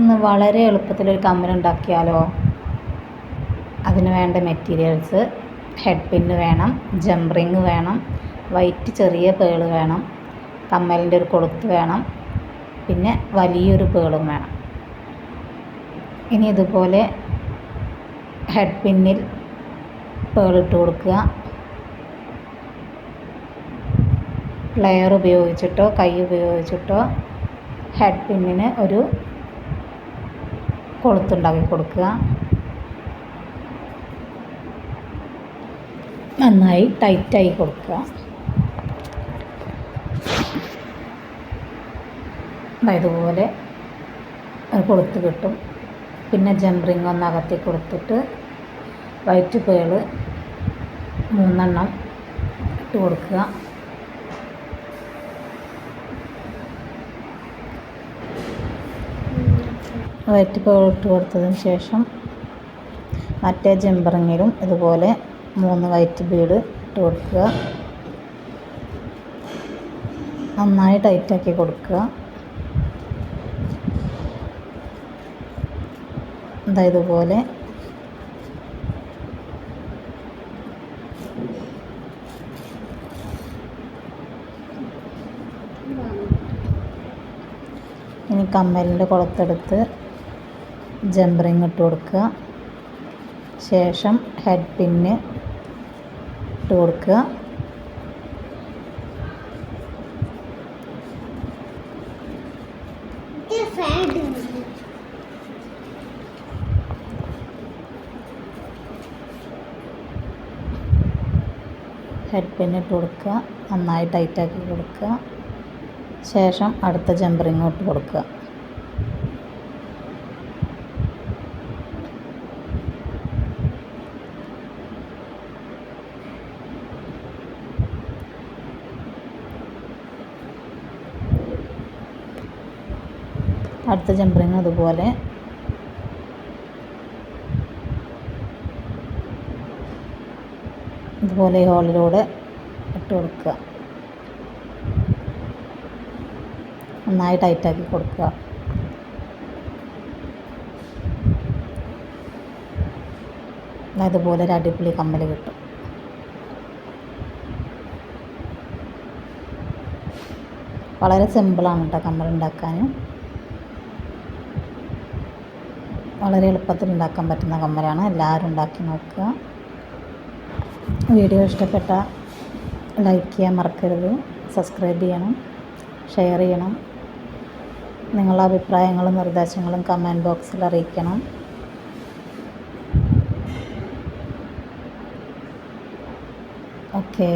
ഇന്ന് വളരെ എളുപ്പത്തിൽ ഒരു കമ്മൽ ഉണ്ടാക്കിയാലോ? അതിന് വേണ്ട മെറ്റീരിയൽസ് ഹെഡ് പിന്ന് വേണം ജംറിങ് വേണം വൈറ്റ് ചെറിയ പേൾ വേണം കമ്മലിന്റെ ഒരു കൊളുത്ത് വേണം പിന്നെ വലിയൊരു പേളും വേണം. ഇനി ഇതുപോലെ ഹെഡ് പിന്നിൽ പേളിട്ട് കൊടുക്കുക. പ്ലെയർ ഉപയോഗിച്ചിട്ടോ കൈ ഉപയോഗിച്ചിട്ടോ ഹെഡ് പിന്നിന് ഒരു കൊളുത്തുണ്ടാക്കി കൊടുക്കുക. നന്നായി ടൈറ്റായി കൊടുക്കുക. ഇതുപോലെ കൊളുത്ത് കിട്ടും. പിന്നെ ജംറിങ് ഒന്ന് അകത്തി കൊടുത്തിട്ട് വൈറ്റ് പേൾ മൂന്നെണ്ണം ഇട്ട് കൊടുക്കുക. ഇട്ട് കൊടുത്തതിന് ശേഷം മറ്റേ ജംബറിങ്ങിലും ഇതുപോലെ മൂന്ന് വയറ്റ് ബീഡ് ഇട്ട് കൊടുക്കുക. നന്നായി ടൈറ്റാക്കി കൊടുക്കുക. എന്താ ഇതുപോലെ. ഇനി കമ്മലിന്റെ കുളത്തെടുത്ത് ജംബറിങ് ഇട്ട് കൊടുക്കുക. ശേഷം ഹെഡ് പിന്ന് ഇട്ട് കൊടുക്കുക. ഹെഡ് പിൻ ഇട്ട് കൊടുക്കുക. നന്നായി ടൈറ്റാക്കി കൊടുക്കുക. ശേഷം അടുത്ത ജമ്പറിങ്ങോട്ട് ഇട്ട് കൊടുക്കുക. അടുത്ത ജംബറിങ് അതുപോലെ. ഇതുപോലെ ഹോളിലൂടെ ഇട്ട് കൊടുക്കുക. നന്നായി ടൈറ്റാക്കി കൊടുക്കുക. അതുപോലെ ഒരു അടിപൊളി കമ്മൽ കിട്ടും. വളരെ സിമ്പിളാണ് കേട്ടോ കമ്മൽ ഉണ്ടാക്കാൻ വളരെ എളുപ്പത്തിൽ ഉണ്ടാക്കാൻ പറ്റുന്ന കമ്മലാണ്. എല്ലാവരും ഉണ്ടാക്കി നോക്കുക. വീഡിയോ ഇഷ്ടപ്പെട്ട ലൈക്ക് ചെയ്യാൻ മറക്കരുത്. സബ്സ്ക്രൈബ് ചെയ്യണം. ഷെയർ ചെയ്യണം. നിങ്ങളുടെ അഭിപ്രായങ്ങളും നിർദ്ദേശങ്ങളും കമന്റ് ബോക്സിൽ അറിയിക്കണം. ഓക്കേ